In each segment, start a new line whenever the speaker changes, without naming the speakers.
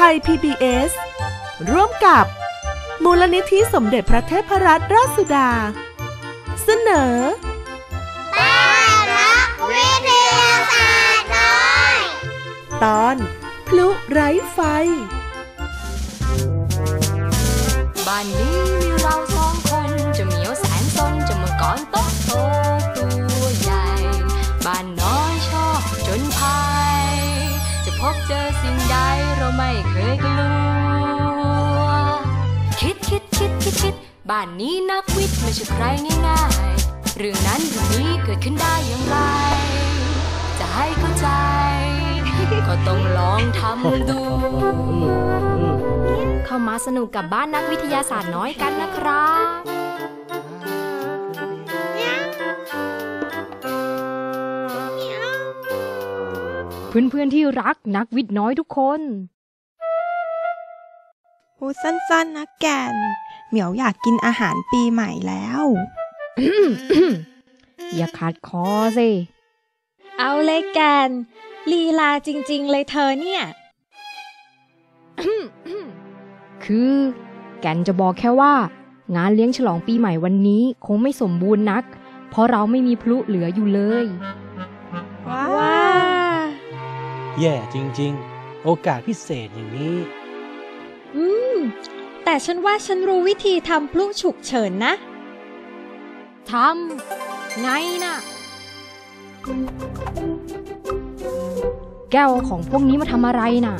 ไทย PBS ร่วมกับ มูลนิธิสมเด็จพระเทพรัตนราชสุดา เสนอ
บ้านนักวิทยาศาสตร์น้อย
ตอนพลุไร้ไฟ
บ้านนี้มีเราสองคน บ้านนี้นักวิทย์ไม่ใช่ใครง่ายๆ เรื่องนั้นเรื่องนี้เกิดขึ้นได้อย่างไร จะให้เข้าใจ ก็ต้องลองทำดู เข้ามาสนุกกับบ้านนักวิทยาศาสตร์น้อยกันนะครับเพื่อนๆที่รักนักวิทย์น้อยทุกคน
พูสั้นๆนะแกน เหมียวอยากกินอาหารปีใหม่แล้ว
อย่าขาดคอสิ
เอาเลยแกนลีลาจริง ๆ เลยเธอเนี่ย
คือแกนจะบอกแค่ว่า งานเลี้ยงฉลองปีใหม่วันนี้คงไม่สมบูรณ์นัก เพราะเราไม่มีพลุเหลืออยู่เลย
ว้า
ว้า
แย่จริง ๆ โอกาสพิเศษอย่างนี้
อืม แต่ฉันว่าฉันรู้วิธีทำพลุฉุกเฉินนะ
ทำ ไงนะ่ะ แก้วเอาของพวกนี้มาทำอะไรน่ะ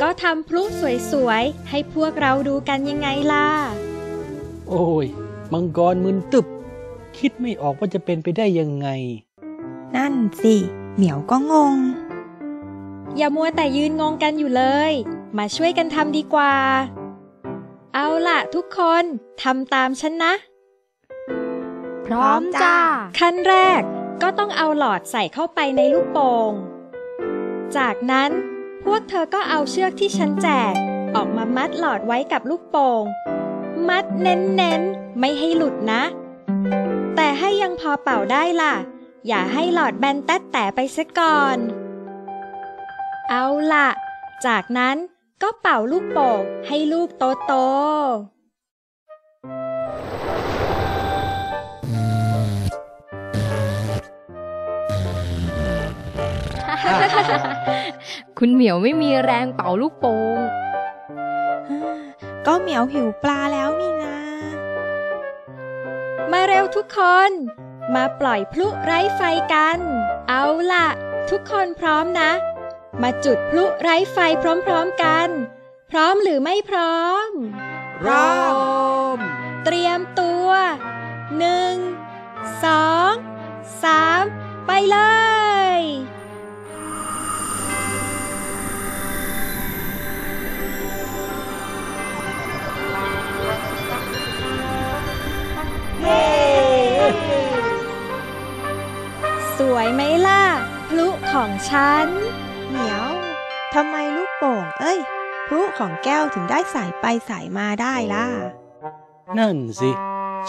ก็ทำพลุสวยๆ ให้พวกเราดูกันยังไงล่ะ
โอ้ย มังกรมึนตึบ คิดไม่ออกว่าจะเป็นไปได้ยังไง
นั่นสิ เหมียวก็งง
อย่ามัวแต่ยืนงงกันอยู่เลย มาช่วยกันทำดีกว่า เอาล่ะทุกคนทำตามฉันนะ
พร้อมจ้า
ขั้นแรกก็ต้องเอาหลอดใส่เข้าไปในลูกโป่ง จากนั้นพวกเธอก็เอาเชือกที่ฉันแจก ออกมามัดหลอดไว้กับลูกโป่ง มัดเน้นๆ ไม่ให้หลุดนะ แต่ให้ยังพอเป่าได้ล่ะ อย่าให้หลอดแบนแต๊ดแต่ไปซะก่อน เอาล่ะ จากนั้น ก็เป่าลูกโป่งให้ลูกโตๆ
คุณเหมียวไม่มีแรงเป่าลูกโป่ง
ก็เหมียวหิวปลาแล้วนี่นะ
มาเร็วทุกคน มาปล่อยพลุไร้ไฟกัน เอาล่ะ ทุกคนพร้อมนะ มาจุดพลุไร้ไฟพร้อมๆกัน พร้อมหรือไม่พร้อม
พร้อม
เตรียมตัวหนึ่งสองสามไปเลยสวยไหมล่ะ พลุของฉัน
เหมียวทำไมลูกโป่ง เอ้ยพลุของแก้วถึงได้สายไปสายมาได้ล่ะ
นั่นสิ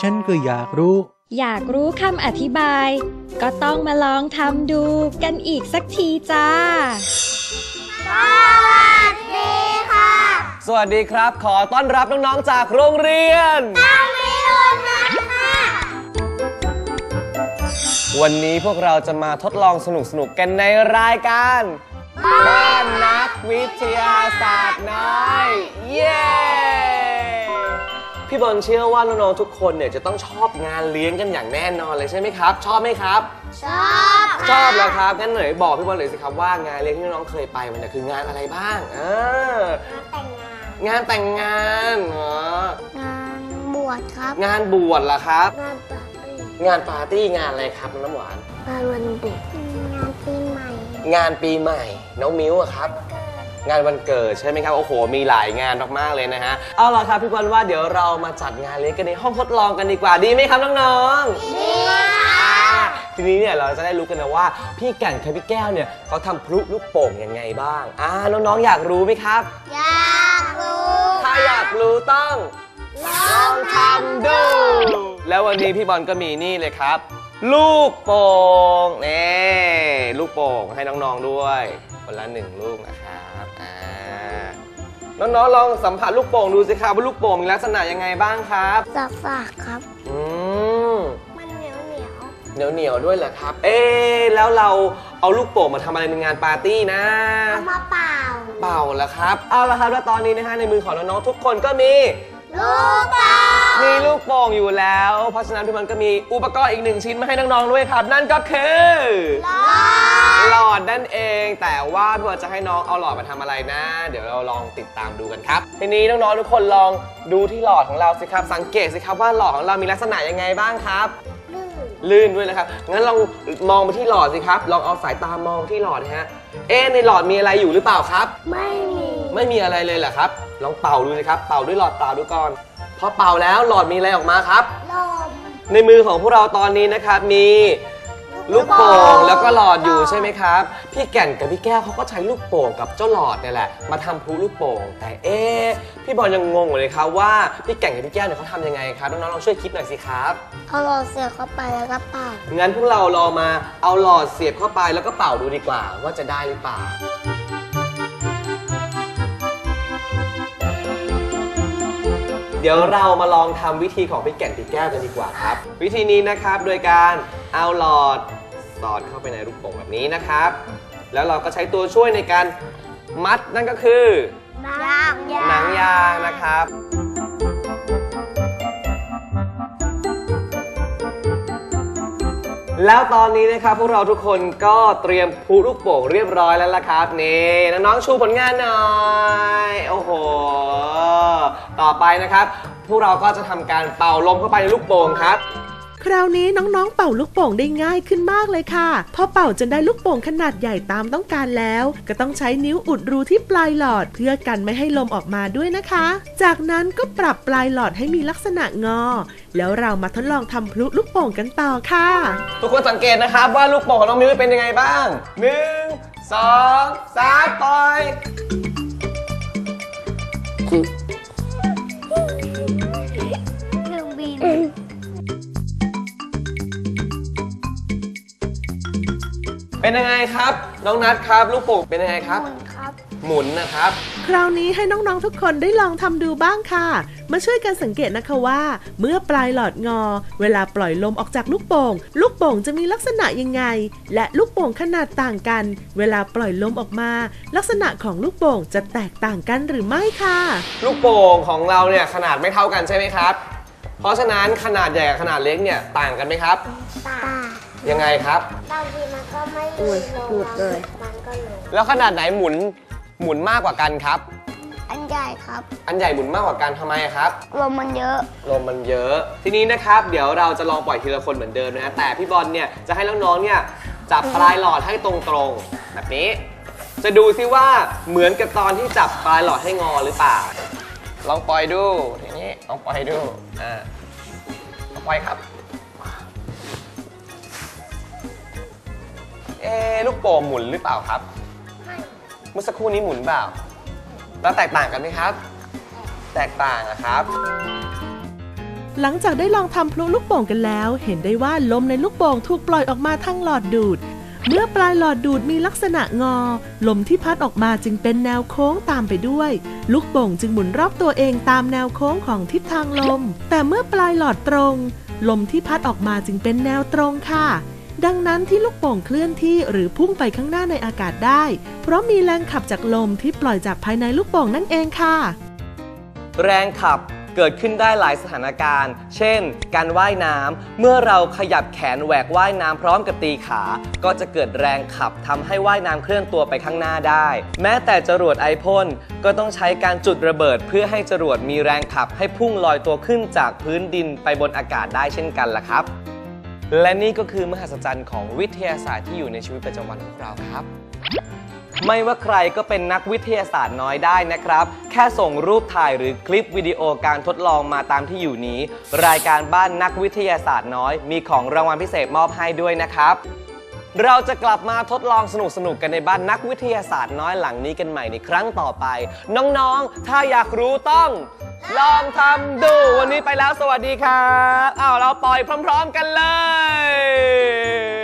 ฉันก็อยากรู้
อยากรู้คำอธิบาย ก็ต้องมาลองทำดูกันอีกสักทีจ้า
สวัสดีค่ะ
สวัสดีครับ ขอต้อนรับน้องๆ จากโรงเรียน
มิรุนนะคะ
วันนี้พวกเราจะมาทดลองสนุกๆ กันในรายการ บ้านนักวิทยาศาสตร์น้อย เย้พี่บอลเชื่อว่าน้องๆทุกคนเนี่ยจะต้องชอบงานเลี้ยงกันอย่างแน่นอนเลยใช่ไหมครับ ชอบไหมครับ
ชอบ
ชอบแล้วครับงั้นหน่อยบอกพี่บอลเลยสิครับว่างานเลี้ยงที่น้องๆเคยไปมันเนี่ยคืองานอะไรบ้างเออ
แต่งงาน
งานแต่งงานอ๋องา
นบวชครับ
งานบวชล่ะครับ
งานปาร์ตี้
งานปาร์ตี้งานอะไรครับน้ำหวาน
งานวันเด็กงานปีใหม่
งานปีใหม่ น้องมิ้วอะครับ งานวันเกิดใช่ไหมครับ โอ้โห มีหลายงานมากๆเลยนะฮะ เอาล่ะครับพี่บอลว่าเดี๋ยวเรามาจัดงานเลี้ยงกันในห้องทดลองกันดีกว่าดีไหมครับน้องๆ
ดีค่ะ
ทีนี้เนี่ยเราจะได้รู้กันนะว่า พี่แก่นกับพี่แก้วเนี่ยเขาทำพลุลูกโป่งยังไงบ้างอ่าน้องๆอยากรู้ไหมครับ
อยากรู้
ถ้าอยากรู้ต้องลองทำดู แล้ววันนี้พี่บอลก็มีนี่เลยครับ ลูกโป่งนี่ ลูกโป่งให้น้องๆด้วยคนละหนึ่งลูกนะครับอ่าน้องๆลองสัมผัสลูกโป่งดูสิครับว่าลูกโป่งมีลักษณะยังไงบ้างครับ
สักสักครับ
อืม
มันเหนียวเหนียว
เหนียวเหนียวๆด้วยเหรอครับ เอ๊ะแล้วเราเอาลูกโป่งมาทำอะไรในงานปาร์ตี้นะ
เอามาเป่า
เป่าแล้วครับ เอาละครับ แล้วตอนนี้นะฮะในมือของน้องๆทุกคนก็มี
ลูกเป่า
มีลูกโป่งอยู่แล้ว เพราะฉะนั้นพี่มันก็มีอุปกรณ์อีกหนึ่งชิ้นมาให้น้องๆด้วยครับ นั่นก็คือ
ล้อ
หลอดนั่นเอง แต่ว่าพี่บอลจะให้น้องเอาหลอดมาทำอะไรนะ เดี๋ยวเราลองติดตามดูกันครับทีนี้น้องๆทุกคนลองดูที่หลอดของเราสิครับ สังเกตสิครับว่าหลอดของเรามีลักษณะยังไงบ้างครับ
ลื่น
ลื่นด้วยนะครับงั้นลองมองไปที่หลอดสิครับ ลองเอาสายตามองที่หลอดนะฮะเอ๊ะในหลอดมีอะไรอยู่หรือเปล่าครับ
ไม่มี
ไม่มีอะไรเลยเหรอครับ ลองเป่าดูสิครับ เป่าด้วยหลอดเปล่าดูก่อนพอเป่าแล้วหลอดมีอะไรออกมาครับ
ลม
ในมือของพวกเราตอนนี้นะครับมี ลูกโป่งแล้วก็หลอดอยู่ใช่ไหมครับ พี่แก่นกับพี่แก้วเขาก็ใช้ลูกโป่งกับเจ้าหลอดเนี่ยแหละ มาทำพลุลูกโป่ง แต่เอ๊ะพี่บอลยังงงอยู่เลยครับว่าพี่แก่นกับพี่แก้วเนี่ยเขาทำยังไงครับน้องๆลองช่วยคิดหน่อยสิครับ
เอาหลอดเสียบเข้าไปแล้วก็เป่า
งั้นพวกเราลองมาเอาหลอดเสียบเข้าไปแล้วก็เป่าดูดีกว่า ว่าจะได้หรือเปล่าเดี๋ยวเรามาลองทำวิธีของพี่แก่นพี่แก้วกันดีกว่าครับ วิธีนี้นะครับโดยการเอาหลอด สอดเข้าไปในลูกโป่งแบบนี้นะครับ แล้วเราก็ใช้ตัวช่วยในการมัดนั่นก็คือ
ยางยาง
หนังยางนะครับแล้วตอนนี้นะครับพวกเราทุกคนก็เตรียมพลุลูกโป่งเรียบร้อยแล้วล่ะครับนี่น้องๆชูผลงานหน่อยโอ้โหต่อไปนะครับ พวกเราก็จะทำการเป่าลมเข้าไปในลูกโป่งครับ
คราวนี้น้องๆ เป่าลูกโป่งได้ง่ายขึ้นมากเลยค่ะ พอเป่าจนได้ลูกโป่งขนาดใหญ่ตามต้องการแล้ว ก็ต้องใช้นิ้วอุดรูที่ปลายหลอด เพื่อกันไม่ให้ลมออกมาด้วยนะคะ จากนั้นก็ปรับปลายหลอดให้มีลักษณะงอ แล้วเรามาทดลองทำพลุลูกโป่งกันต่อค่ะ
ทุกคนสังเกตนะครับว่าลูกโป่งของน้องมิวเป็นยังไงบ้างหนึ่งสองสามปล่อย เป็นยังไงครับ น้องนัทครับ ลูกโป่งเป็นยังไงครับ
หมุนครับ
หมุนนะครับ
คราวนี้ให้น้องๆทุกคนได้ลองทำดูบ้างค่ะ มาช่วยกันสังเกตนะคะว่า เมื่อปลายหลอดงอ เวลาปล่อยลมออกจากลูกโป่ง ลูกโป่งจะมีลักษณะยังไง และลูกโป่งขนาดต่างกัน เวลาปล่อยลมออกมา ลักษณะของลูกโป่งจะแตกต่างกันหรือไม่ค่ะ
ลูกโป่งของเราเนี่ยขนาดไม่เท่ากันใช่ไหมครับ เพราะฉะนั้นขนาดใหญ่กับขนาดเล็กเนี่ยต่างกันไหมครับ
ตา
ยังไงครับ
บางทีมันก็ไม่
อุ้ย
ลง
พูดเลย
มันก็ลง
แล้วขนาดไหนหมุนหมุนมากกว่ากันครับ
อันใหญ่ครับ
อันใหญ่หมุนมากกว่ากันทำไมอะครับ
ลมมันเยอะ
ลมมันเยอะ ทีนี้นะครับ เดี๋ยวเราจะลองปล่อยทีละคนเหมือนเดิมนะฮะแต่พี่บอลเนี่ยจะให้น้องๆ เนี่ยจับปลายหลอดให้ตรงๆ แบบนี้ จะดูซิว่าเหมือนกับตอนที่จับปลายหลอดให้งอหรือเปล่า ลองปล่อยดู ทีนี้ลองปล่อยดู อ่าลองปล่อยครับ เอะลูกโป่งหมุนหรือเปล่าครับ
ไม่
เมื่อสักครู่นี้หมุนเปล่า แล้วแตกต่างกันไหมครับ แตกต่างอะครับ
หลังจากได้ลองทำพลุลูกโป่งกันแล้ว เห็นได้ว่าลมในลูกโป่งถูกปล่อยออกมาทางหลอดดูด เมื่อปลายหลอดดูดมีลักษณะงอ ลมที่พัดออกมาจึงเป็นแนวโค้งตามไปด้วย ลูกโป่งจึงหมุนรอบตัวเองตามแนวโค้งของทิศทางลม แต่เมื่อปลายหลอดตรง ลมที่พัดออกมาจึงเป็นแนวตรงค่ะ ดังนั้นที่ลูกโป่งเคลื่อนที่หรือพุ่งไปข้างหน้าในอากาศได้ เพราะมีแรงขับจากลมที่ปล่อยจากภายในลูกโป่งนั่นเองค่ะ
แรงขับเกิดขึ้นได้หลายสถานการณ์ เช่น การว่ายน้ำเมื่อเราขยับแขนแหวกว่ายน้ำพร้อมกับตีขา ก็จะเกิดแรงขับทำให้ว่ายน้ำเคลื่อนตัวไปข้างหน้าได้ แม้แต่จรวดไอพ่นก็ต้องใช้การจุดระเบิด เพื่อให้จรวดมีแรงขับให้พุ่งลอยตัวขึ้นจากพื้นดินไปบนอากาศได้เช่นกันล่ะครับ และนี่ก็คือมหัศจรรย์ของวิทยาศาสตร์ที่อยู่ในชีวิตประจำวันของเราครับ ไม่ว่าใครก็เป็นนักวิทยาศาสตร์น้อยได้นะครับ แค่ส่งรูปถ่ายหรือคลิปวิดีโอการทดลองมาตามที่อยู่นี้ รายการบ้านนักวิทยาศาสตร์น้อย มีของรางวัลพิเศษมอบให้ด้วยนะครับ เราจะกลับมาทดลองสนุกๆกันในบ้านนักวิทยาศาสตร์น้อยหลังนี้กันใหม่ในครั้งต่อไป น้องๆ ถ้าอยากรู้ต้อง ลองทำดู วันนี้ไปแล้วสวัสดีครับอ้าวเราปล่อยพร้อม ๆ กันเลย